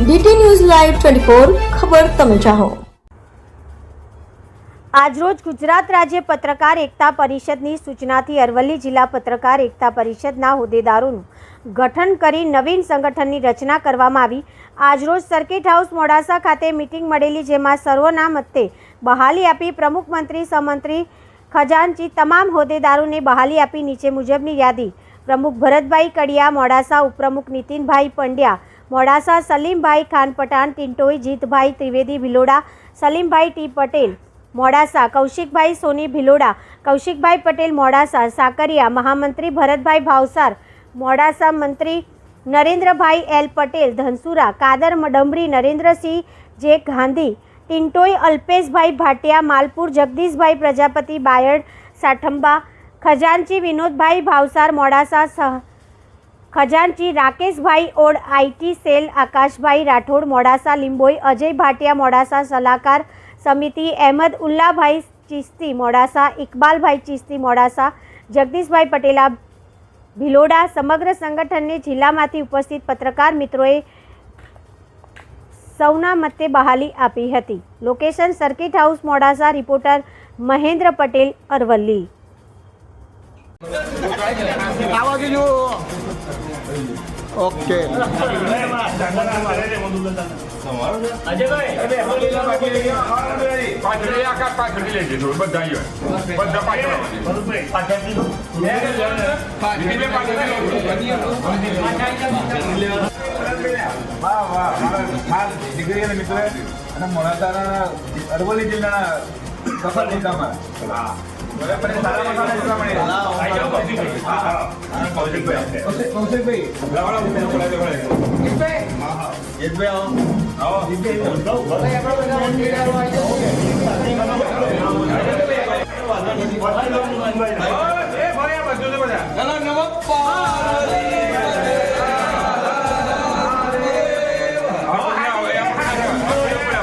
DT news live twenty ખબર તમે ચાહો. આજરોજ ગુજરાત રાજ્ય પત્રકાર એકતા પરિષદની સૂચનાથી અરવલ્લી જિલ્લા પત્રકાર એકતા પરિષદના હોદ્દેદારોનું ગઠન કરી નવીન સંગઠનની રચના કરવામાં આવી. આજરોજ સર્કિટ હાઉસ મોડાસા ખાતે મિટિંગ મળેલી જેમાં સર્વના મતે બહાલી આપી પ્રમુખ મંત્રી સમંત્રી ખજાનચી તમામ હોદ્દેદારોને બહાલી આપી નીચે મુજબની યાદી પ્રમુખ ભરતભાઈ કડિયા, મોડાસા ઉપપ્રમુખ નીતિનભાઈ પંડ્યા, મોડાસા સલીમભાઈ ખાન પઠાણ ટિન્ટોઈ જીતભાઈ ત્રિવેદી ભિલોડા, સલીમભાઈ ટી પટેલ, મોડાસા કૌશિકભાઈ સોની ભિલોડા, કૌશિકભાઈ પટેલ મોડાસા, સાકરિયા, મહામંત્રી ભરતભાઈ ભાવસાર, મોડાસા મંત્રી નરેન્દ્રભાઈ એલ પટેલ, ધનસુરા, કાદર ડમરી નરેન્દ્રસિંહ, જે ગાંધી ટિન્ટોઈ અલ્પેશભાઈ ભાટિયા, માલપુર જગદીશભાઈ પ્રજાપતિ, બાયડ સાઠંબા ખજાનચી વિનોદભાઈ ભાવસાર મોડાસા સહ ખજાનચી રાકેશભાઈ ઓડ આઈટી સેલ, આકાશભાઈ રાઠોડ મોડાસા, લીંબોઈ અજય ભાટિયા મોડાસા, સલાહકાર સમિતિ, અહેમદ ઉલ્લાભાઈ ચિસ્તી મોડાસા, ઇકબાલભાઈ ચિસ્તી મોડાસા, જગદીશભાઈ પટેલા ભિલોડા, સમગ્ર સંગઠનને જિલ્લામાંથી ઉપસ્થિત પત્રકાર મિત્રોએ સૌના મતે બહાલી આપી હતી. Location circuit house Modasa, reporter Mahendra Patel Aravalli. વાહ વાહ ઓકે ખાસ દીકરી અને મિત્ર. અને મોડાસાના અરવલ્લી જિલ્લાના સફળ મળે. કૌશિક- કૌશિકભાઈ.